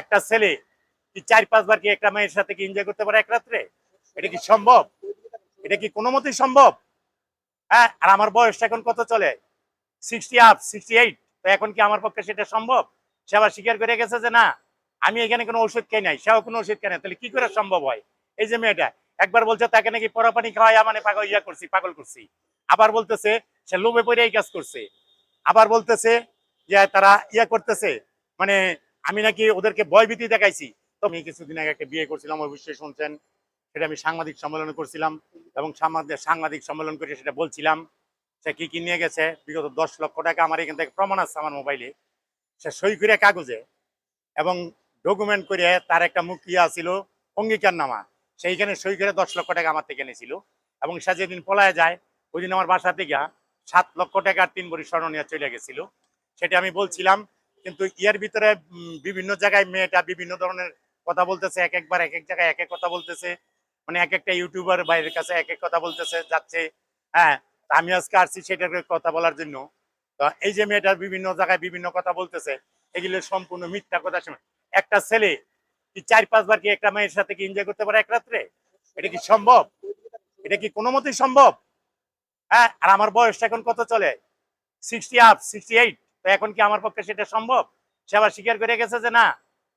একটা ছেলে কি চার পাঁচবার কি একটা মেয়ের সাথে কি এনজয় করতে পারে এক রাত্রে? এটা কি সম্ভব? এটা কি কোনো মতেই সম্ভব? হ্যাঁ আর আমার বয়সটা এখন কত চলে? সিক্সটি আপ সিক্সটি এইট তো এখন কি আমার পক্ষে সেটা সম্ভব? সে আবার স্বীকার করে গেছে যে না, আমি এখানে কোনো ওষুধ খাই নাই, সেও কোনো ওষুধ খাই নাই। তাহলে কি করে সম্ভব হয়? এই যে মেয়েটা, একবার বলছে, তাকে নাকি পরাপানি খাওয়াই মানে পাগল ইয়া করছি, পাগল করছি। আবার বলতেছে, সে লোভে পড়ে এই কাজ করছে। আবার বলতেছে যে, তারা ইয়া করতেছে। মানে আমি নাকি ওদেরকে ভয়ভীতি দেখাইছি। তো আমি কিছুদিন আগে একটা বিয়ে করছিলাম, অবশ্যই শুনছেন। সেটা আমি সাংবাদিক সম্মেলন করছিলাম এবং সাংবাদিক সম্মেলন করে সেটা বলছিলাম। সে কি কি নিয়ে গেছে? বিগত দশ লক্ষ টাকা আমার এখান থেকে প্রমাণ আছে আমার মোবাইলে। সে সই করে কাগজে এবং ডকুমেন্ট করে তার একটা মুখ ইয়া ছিল অঙ্গীকার নামা সেইখানে সই করে দশ লক্ষ টাকা আমার থেকে নিয়েছিল এবং সে যেদিন পলায় যায়, ওই দিন আমার বাসা থেকে সাত লক্ষ টাকার তিন বড়ি স্বর্ণ নিয়ে চলে গেছিল। সেটা আমি বলছিলাম কিন্তু ইয়ার ভিতরে বিভিন্ন জায়গায় মেয়েটা বিভিন্ন ধরনের কথা বলতেছে, এক একবার এক এক জায়গায় এক এক কথা বলতেছে। মানে এক একটা ইউটিউবার বাইরের কাছে এক এক কথা বলতেছে, যাচ্ছে। হ্যাঁ আমি আজকে আসছি সেটার কথা বলার জন্য। তো এই যে মেয়েটার বিভিন্ন জায়গায় বিভিন্ন কথা বলতেছে, এগুলো সম্পূর্ণ মিথ্যা কথা শুনে। একটা ছেলে কি চার পাঁচবার কি একটা মেয়ের সাথে কি এনজয় করতে পারে এক রাত্রে? এটা কি সম্ভব? এটা কি কোনো মতেই সম্ভব? হ্যাঁ আর আমার বয়সটা এখন কত চলে? সিক্সটি আপ সিক্সটি এইট তো এখন কি আমার পক্ষে সেটা সম্ভব? সে আবার স্বীকার করে গেছে যে না,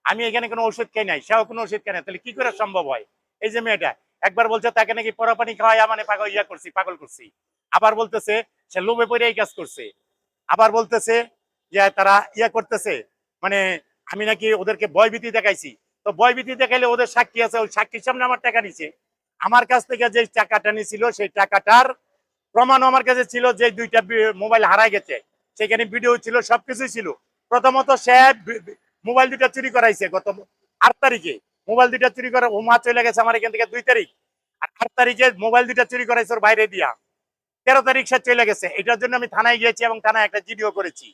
আমি এখানে কোনো ওষুধ খাই নাই, সেও কোনো ওষুধ খাই নাই। তাহলে কি করে সম্ভব হয়? এই যে মেয়েটা, একবার বলছে, তাকে নাকি পরাপানি খাওয়াই মানে পাগল ইয়া করছি, পাগল করছি। আবার বলতেছে, সে লোভে পড়ে এই কাজ করছে। আবার বলতেছে যে, তারা ইয়া করতেছে মানে আমি নাকি ওদেরকে ভয়ভীতি দেখাইছি। তো বয় ভয়ভীতি দেখাইলে ওদের সাক্ষী আছে, ওই সাক্ষীর সামনে আমার টাকা নিছে। আমার কাছ থেকে যে টাকাটা নিছিল, সেই টাকাটার প্রমাণ আমার কাছে ছিল যে, দুইটা মোবাইল হারাই গেছে। সেখানে ভিডিও ছিল, সবকিছুই ছিল। প্রথমত সে মোবাইল দুটা চুরি করাইছে গত আট তারিখে। মোবাইল দুটা চুরি করে ও মা চলে গেছে আমার এখান থেকে দুই তারিখ। আর আট তারিখে মোবাইল দুটা চুরি করাইছে ওর বাইরে দিয়া। তেরো তারিখ সে চলে গেছে। এটার জন্য আমি থানায় গিয়েছি এবং থানায় একটা জিডিও করেছি।